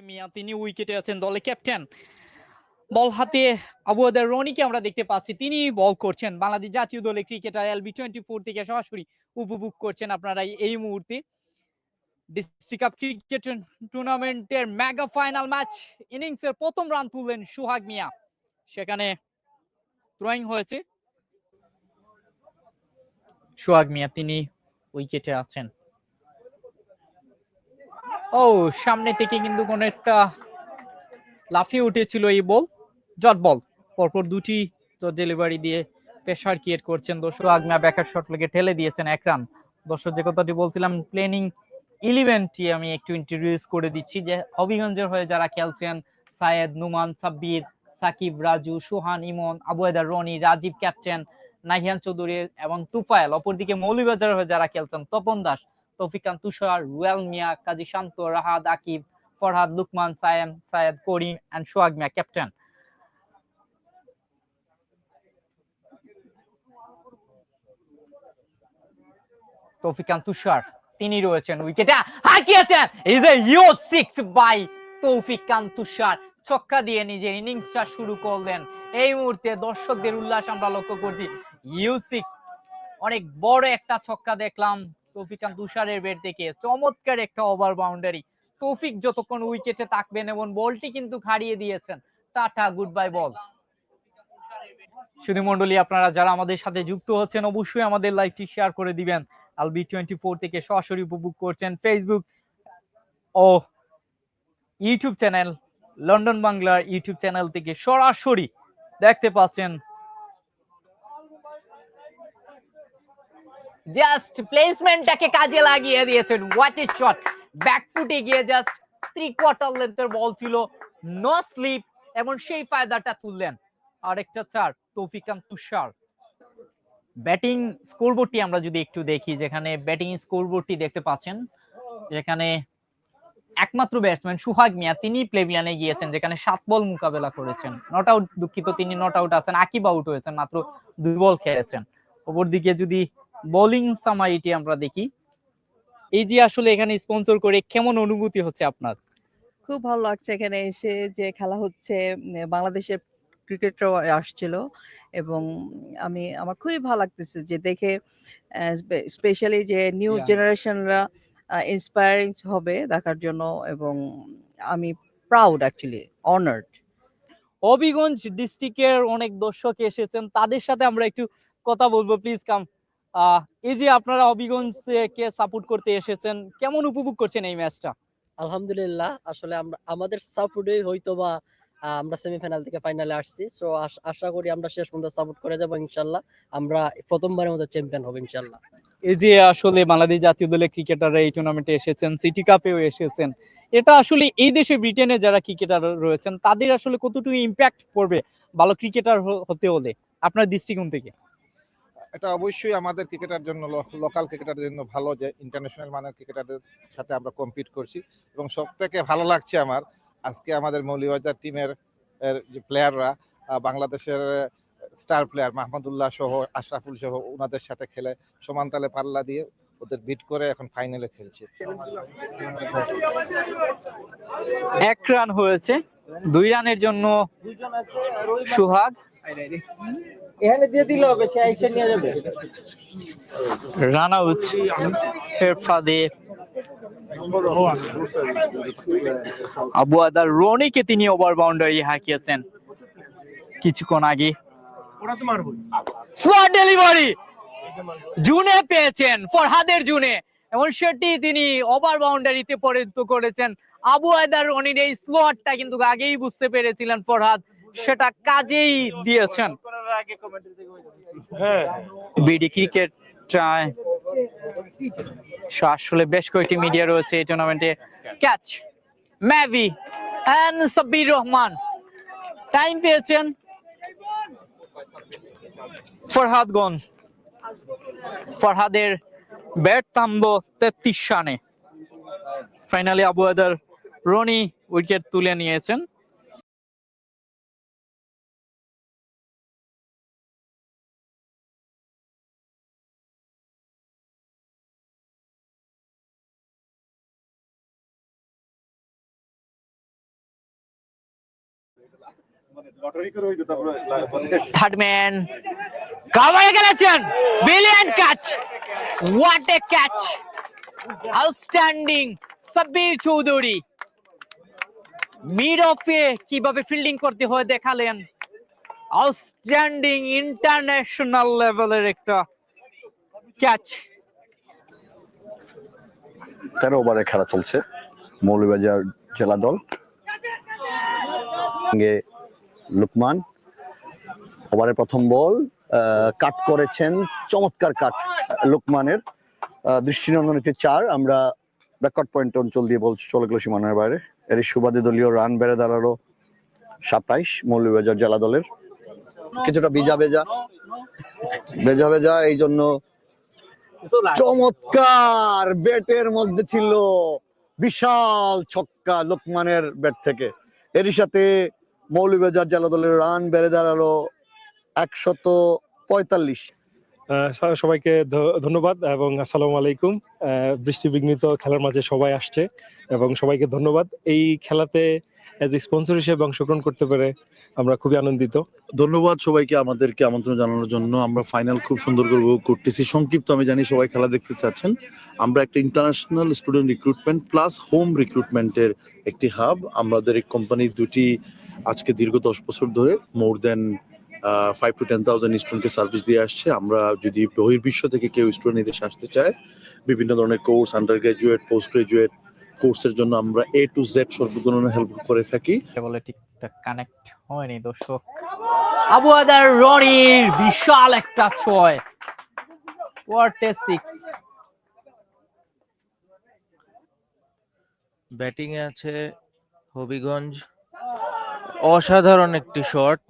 মিয়া তিনি উইকেটে আছেন দলে ক্যাপ্টেন বল হাতে আবু আদার রনিকে আমরা দেখতে পাচ্ছি। তিনি বল করছেন। বাংলাদেশ জাতীয় দলে ক্রিকেটার এলবি টোয়েন্টি ফোর থেকে সরাসরি উপভোগ করছেন আপনারা এই- মুহূর্তে। ডিস্ট্রিক্ট কাপ ক্রিকেট টুর্নামেন্টের মেগা ফাইনাল ম্যাচ ইনিংসের প্রথম রান তুললেন সুহাগ মিয়া। সেখানে থ্রোয়িং হয়েছে। সোহাগ মিয়া, তিনি উইকেটে আছেন। ও, সামনে থেকে কিন্তু কোন একটা লাফিয়ে উঠেছিল এই বল। জট বল। পরপর দুটি তো ডেলিভারি দিয়ে প্রেশার ক্রিয়েট করছেন দর্শক। আগমা ব্যাকার শট লেগে ঠেলে দিয়েছেন এক রান দর্শক, যে কথাটি বলছিলাম প্লেনিং ইলেভেনটি আমি একটু ইন্ট্রোডিউস করে দিচ্ছি যে হবিগঞ্জের হয়ে যারা খেলছেন, সায়েদ, নুমান, সাব্বির, সাকিব, রাজু, সুহান, ইমন আবুয়েদার রনি, রাজীব ক্যাপ্টেন নাহিয়ান চৌধুরী এবং তুফায়েল। অপরদিকে মৌলিবাজার হয়ে যারা খেলছেন, তপন দাস তৌফিকান তুষার, রুয়েল মিয়া, কাজী শান্ত রাহাদ আকিব, ফরহাদ লুকমান, সায়েম, সায়েদ করিম অ্যান্ড সোহাগ মিয়া, ক্যাপ্টেন। তৌফিকান তুষার, তিনি রয়েছেন উইকেটে হাঁকিয়েছেন! Is a huge six by ছক্কা দিয়ে নিজের ইনিংসটা শুরু করলেন। এই মুহূর্তে দর্শকদের উল্লাস আমরা লক্ষ্য করছি। ইউ সিক্স অনেক বড় একটা ছক্কা দেখলাম। তৌফিকান তুষারের বের চমৎকার একটা ওভার বাউন্ডারি তৌফিক যতক্ষণ উইকেটে থাকবেন এবং বলটি কিন্তু হারিয়ে দিয়েছেন, টাটা গুড বাই বল শুধু মন্ডলী আপনারা যারা আমাদের সাথে যুক্ত হচ্ছেন, অবশ্যই আমাদের লাইভটি শেয়ার করে দিবেন। আলবি টোয়েন্টি ফোর থেকে সরাসরি উপভোগ করছেন ফেসবুক ও ইউটিউব চ্যানেল লন্ডন বাংলার ইউটিউব চ্যানেল থেকে সরাসরি দেখতে পাচ্ছেন জাস্ট প্লেসমেন্টটাকে কাজে লাগিয়ে দিয়েছেন। হোয়াট এ শট ব্যাকফুটে গিয়ে জাস্ট থ্রি কোয়ার্টার লেন্থের বল ছিল। নো স্লিপ এবং সেই ফায়দাটা তুললেন। আরেকটা চার তৌফিকান তুষার। ব্যাটিং স্কোরবোর্ডটি আমরা যদি একটু দেখি, যেখানে ব্যাটিং স্কোরবোর্ডটি দেখতে পাচ্ছেন, যেখানে একমাত্র ব্যাটসম্যান সুহাগ মিয়া, তিনি প্লেবিয়ানে গিয়েছেন, যেখানে সাত বল মোকাবেলা করেছেন। নট আউট দুঃখিত, তিনি নট আউট আছেন। আকিব আউট হয়েছেন, মাত্র দুই বল খেলেছেন। অপরদিকে যদি বোলিং সামারিটি আমরা দেখি। এই যে আসলে এখানে স্পন্সর করে কেমন অনুভূতি হচ্ছে আপনার? খুব ভালো লাগছে এখানে এসে যে খেলা হচ্ছে বাংলাদেশের ক্রিকেটরাও আসছিল এবং আমি আমার খুবই ভালো লাগতেছে যে দেখে স্পেশালি যে নিউ. জেনারেশনরা ইন্সপায়ারিং হবে দেখার জন্য এবং আমি প্রাউড অ্যাকচুয়ালি অনার্ড হবিগঞ্জ ডিস্ট্রিক্টের অনেক দর্শক এসেছেন তাদের সাথে আমরা একটু কথা বলব। প্লিজ কাম এই যে আপনারা হবিগঞ্জ কে সাপোর্ট করতে এসেছেন কেমন উপভোগ করছেন এই ম্যাচটা আলহামদুলিল্লাহ আসলে আমরা আমাদের সাপোর্টে হয়তো বা আমরা সেমিফাইনাল থেকে ফাইনালে আসছি সো আশা করি আমরা শেষ পর্যন্ত সাপোর্ট করে যাব ইনশাল্লাহ আমরা প্রথমবারের মতো চ্যাম্পিয়ন হব ইনশাল্লাহ। এই যে আসলে বাংলাদেশ জাতীয় দলের ক্রিকেটাররা এই টুর্নামেন্টে এসেছেন সিটি কাপেও এসেছেন এটা আসলে এই দেশে ব্রিটেনে যারা ক্রিকেটার রয়েছেন তাদের আসলে কতটুকু ইম্প্যাক্ট পড়বে ভালো ক্রিকেটার হতে হলে আপনার দৃষ্টিকোণ থেকে? এটা অবশ্যই আমাদের ক্রিকেটার জন্য লোকাল ক্রিকেটারদের জন্য ভালো যে ইন্টারন্যাশনাল মানের ক্রিকেটারদের সাথে আমরা কম্পিট করছি এবং সব থেকে ভালো লাগছে আমার আজকে আমাদের মৌলিবাজার টিমের যে প্লেয়াররা বাংলাদেশের স্টার প্লেয়ার মাহমুদুল্লাহ সহ, আশরাফুল সহ ওনাদের সাথে খেলে সমান তালে পাল্লা দিয়ে ওদের বিট করে এখন ফাইনালে খেলছে। এক রান হয়েছে, দুই রানের জন্য সুহাগ। এখানে দিয়ে দিলে হবে সে নিয়ে যাবে। রান ফাঁদে। আবু আদার রনিকে তিনি ওভার বাউন্ডারি কিছুক্ষণ আগে। স্মার্ট ডেলিভারি জুনে পেয়েছেন, ফরহাদের জুনে। এবং সেটি তিনি ওভার বাউন্ডারিতে পরিণত করেছেন। আবু আদার রনির এই স্লোয়ারটা কিন্তু আগেই বুঝতে পেরেছিলেন ফরহাদ। সেটা কাজেই দিয়েছেন। বিডি ক্রিকেট ট্রাই আসলে বেশ কয়েকটি মিডিয়া রয়েছে এই টুর্নামেন্টে ক্যাচ ম্যাভি এন্ড সাব্বির রহমান। টাইম পেয়েছেন ফরহাদ গন। ফরহাদের ব্যাট থামলো তেত্রিশ রানে। ফাইনালি আবু আদার রনি উইকেট তুলে নিয়েছেন। থার্ড ম্যান কাভারে গেলেছেন। Brilliant catch what a catch outstanding Sabbir Chowdhury mid অফে কীভাবে ফিল্ডিং করতে হয় দেখালেন। আউটস্ট্যান্ডিং ইন্টারন্যাশনাল লেভেলের একটা ক্যাচ তেরো ওভারের খেলা চলছে? মৌলভীবাজার জেলা দল। লুকমান। ওভারের প্রথম বল কাট করেছেন চমৎকার কাট লুকমানের। দৃষ্টিনন্দন একটি চার, আমরা ব্যাকআউট পয়েন্ট অঞ্চল দিয়ে বলছি চলে গেল সীমানার বাইরে। এর সুবাদে দলীয় রান বেড়ে দাঁড়াল সাতাইশ, মৌলভীবাজার জেলা দলের। কিছুটা ভিজা ভেজা ভেজা ভেজা, এই জন্য চমৎকার ব্যাটের মধ্যে ছিল বিশাল ছক্কা লোকমানের ব্যাট থেকে। এরই সাথে মৌলভীবাজার জেলা দলের রান বেড়ে দাঁড়াল একশত পঁয়তাল্লিশ। সবাইকে ধন্যবাদ এবং আসসালামু আলাইকুম। বৃষ্টি বিঘ্নিত খেলার মাঝে সবাই আসছে এবং সবাইকে ধন্যবাদ। এই খেলাতে অ্যাজ স্পন্সর হিসেবে অংশগ্রহণ করতে পেরে আমরা খুবই আনন্দিত। ধন্যবাদ সবাইকে আমাদেরকে আমন্ত্রণ জানানোর জন্য। আমরা ফাইনাল খুব সুন্দর করে উপভোগ করতেছি। সংক্ষিপ্ত আমি জানি সবাই খেলা দেখতে চাচ্ছেন। আমরা একটা international student recruitment plus home রিক্রুটমেন্টের একটি হাব আমাদের এই কোম্পানি দুটি আজকে দীর্ঘ দশ বছর ধরে more than five to ten thousand স্টুডেন্টকে সার্ভিস দিয়ে আসছে। আমরা যদি বহির্বিশ্ব থেকে কেউ স্টুডেন্ট এদেশে আসতে চায় বিভিন্ন ধরনের course undergraduate postgraduate কোর্সের জন্য আমরা এ টু জেড সর্ব ধরনের হেল্প করে থাকি। ঠিকঠাক কানেক্ট হয়নি, দর্শক। আবু আদার রনির বিশাল একটা ছয়। ওয়ার্টে সিক্স ব্যাটিং এ আছে হবিগঞ্জ। অসাধারণ একটি শট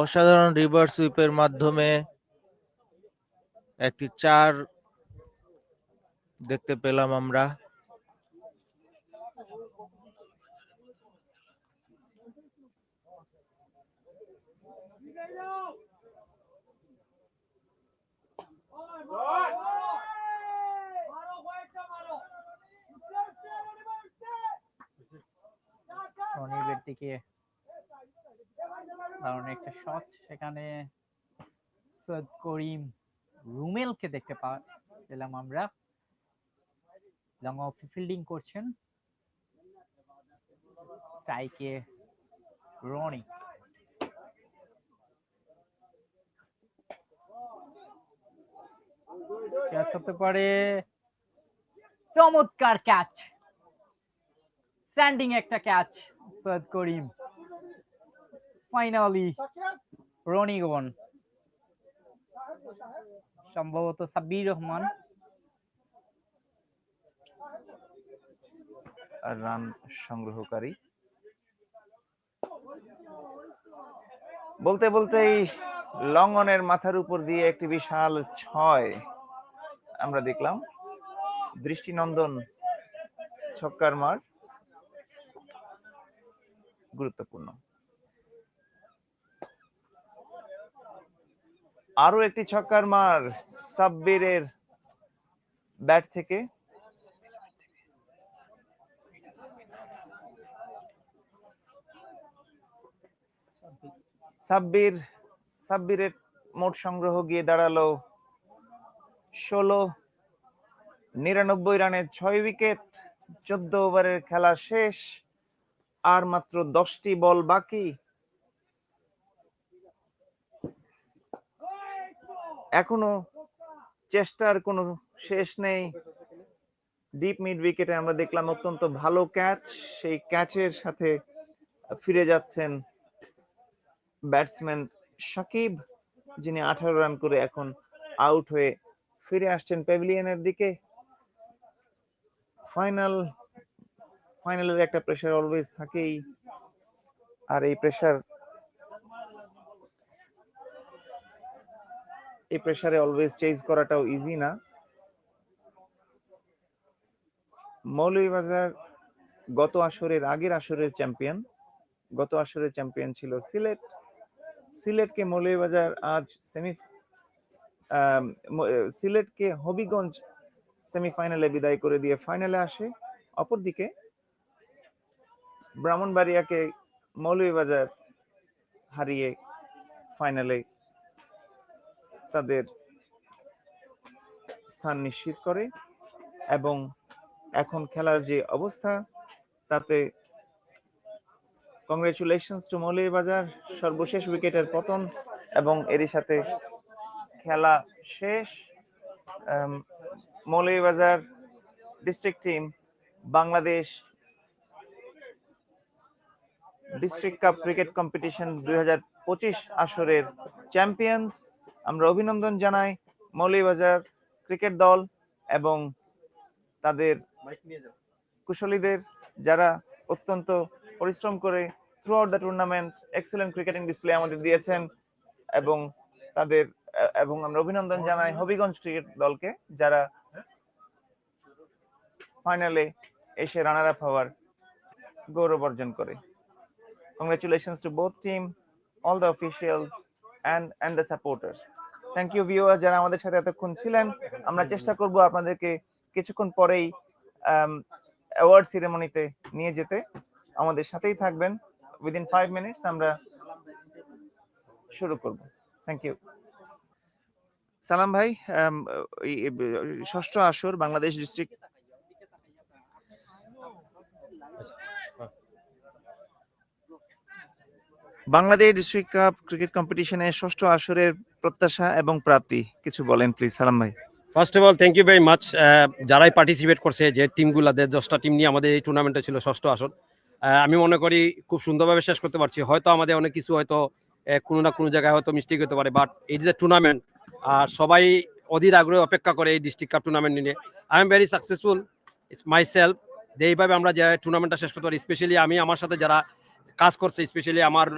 অসাধারণ রিভার্স সুইপের মাধ্যমে একটি চার দেখতে পেলাম আমরা। রনির দিকে দারুণ একটা শট সেখানে সৈয়দ করিম রুমেলকে দেখতে পেলাম আমরা। লং অফ ফিল্ডিং করছেন। স্ট্রাইকে রনি ক্যাচ হতে পারে চমৎকার ক্যাচ স্ট্যান্ডিং একটা ক্যাচ সৈয়দ করিম ফাইনালি রনি সম্ভবত সাব্বির রহমান। রান সংগ্রহকারী। বলতে বলতেই লঙ্গনের মাথার উপর দিয়ে একটি বিশাল ছয় আমরা দেখলাম। দৃষ্টিনন্দন ছক্কার মার গুরুত্বপূর্ণ। আরও একটি ছক্কার মার সাব্বিরের ব্যাট থেকে সাব্বির, সাব্বিরের মোট সংগ্রহ গিয়ে দাঁড়াল ষোলো, নিরানব্বই রানে ছয় উইকেট, চোদ্দ ওভারের খেলা শেষ, আর মাত্র দশটি বল বাকি। এখনও চেষ্টার কোনো শেষ নেই। ডিপ মিড উইকেটে আমরা দেখলাম অত্যন্ত ভালো ক্যাচ, সেই ক্যাচের সাথে ফিরে যাচ্ছেন ব্যাটসম্যান সাকিব, যিনি আঠারো রান করে এখন আউট হয়ে ফিরে আসছেন প্যাভিলিয়নের দিকে। ফাইনাল, ফাইনালের একটা প্রেশার অলওয়েজ থাকেই। আর এই প্রেশার এই প্রেশারে অলওয়েজ চেঞ্জ করাটাও ইজি না। মৌলভীবাজার গত আসরের আগের আসরের চ্যাম্পিয়ন গত আসরের চ্যাম্পিয়ন ছিল সিলেট। সিলেটকে মৌলভীবাজার আজ সেমি সিলেটকে হবিগঞ্জ সেমিফাইনালে বিদায় করে দিয়ে ফাইনালে আসে। অপরদিকে ব্রাহ্মণবাড়িয়াকে মৌলভীবাজার হারিয়ে ফাইনালে তাদের স্থান নিশ্চিত করে এবং এখন খেলার যে অবস্থা, তাতে কংগ্রেচুলেশনস টু মৌলভীবাজার, সর্বশেষ উইকেটের পতন এবং এরই সাথে খেলা শেষ। Moulvibazar district team Bangladesh district cup cricket competition দুই হাজার পঁচিশ আসরের চ্যাম্পিয়ন্স আমরা অভিনন্দন জানাই মৌলভীবাজার ক্রিকেট দল এবং তাদের কুশলীদের যারা অত্যন্ত পরিশ্রম করে throughout the tournament excellent cricketing display আমাদের দিয়েছেন এবং তাদের, এবং আমরা অভিনন্দন জানাই হবিগঞ্জ ক্রিকেট দলকে যারা ফাইনালে এসে রানার আপ হওয়ার গৌরব অর্জন করে। Congratulations to both team all the officials and and the supporters thank you viewer যারা আমাদের সাথে এতক্ষণ ছিলেন। আমরা চেষ্টা করব আপনাদেরকে কিছুক্ষণ পরেই অ্যাওয়ার্ড সিরেমনিতে নিয়ে যেতে। আমাদের সাথেই থাকবেন। উইদিন ফাইভ মিনিটস আমরা শুরু করব। থ্যাংক ইউ সালাম ভাই ষষ্ঠ আসর Bangladesh district Bangladesh district cup cricket কম্পিটিশনে ষষ্ঠ আসরের প্রত্যাশা এবং প্রাপ্তি কিছু বলেন প্লিজ সালাম ভাই। First of all thank you very much যারাই পার্টিসিপেট করছে যে টিমগুলাদের দশটা টিম নিয়ে আমাদের এই টুর্নামেন্টে ছিল ষষ্ঠ আহ, আমি মনে করি খুব সুন্দরভাবে শেষ করতে পারছি। হয়তো আমাদের অনেক কিছু হয়তো কোনো না কোনো জায়গায় হয়তো মিস্টেক হতে পারে বাট এই যে টুর্নামেন্ট আর সবাই অধীর আগ্রহে অপেক্ষা করে এই ডিস্ট্রিক্ট কাপ টুর্নামেন্ট নিয়ে। I am very successful it's myself যে এইভাবে আমরা যে টুর্নামেন্টটা শেষ করতে পারি স্পেশালি আমি আমার সাথে যারা কাজ করছে স্পেশালি আমার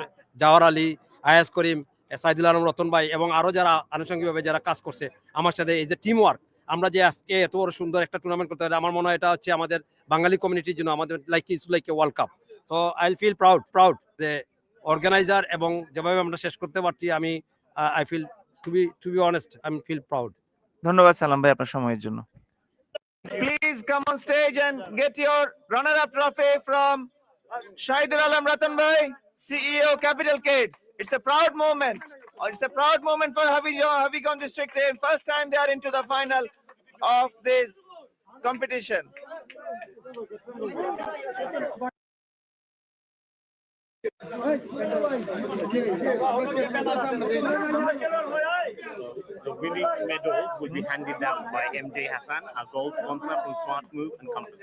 জাওয়ার আলী আয়াস করিম, সাইদুল আলম রতন ভাই এবং আরও যারা আনুষঙ্গিকভাবে যারা কাজ করছে, আমার সাথে এই যে টিম ওয়ার্ক আমরা যে আজকে এত বড় সুন্দর একটা টুর্নামেন্ট করতে পারি আমার মনে হয় এটা হচ্ছে আমাদের বাঙালি কমিউনিটির জন্য আমাদের like is like a world cup তো আই ফিল প্রাউড প্রাউড যে অর্গানাইজার এবং যেভাবে আমরা শেষ করতে পারছি আমি I feel to be to be honest I feel proud ধন্যবাদ সালাম ভাই আপনার সময়ের জন্য। Please come on stage and get your runner up trophy from Shahidul Alam Ratan ভাই CEO capital kids it's a proud moment Uh, it's a proud moment for Habibganj district team. First time they are into the final of this competition. The winning medals will be handed down by MJ Hassan, our gold sponsor from Smart Move and Compass.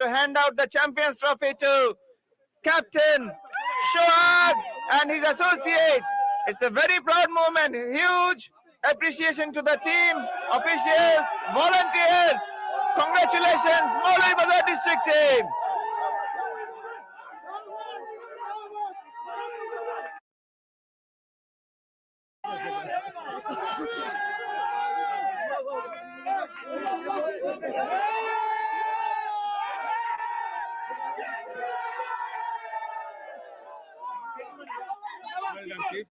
To hand out the Champions Trophy to Captain Shoaib and his associates. It's a very proud moment. Huge appreciation to the team, officials, volunteers. Congratulations, Maulai Bazar district team.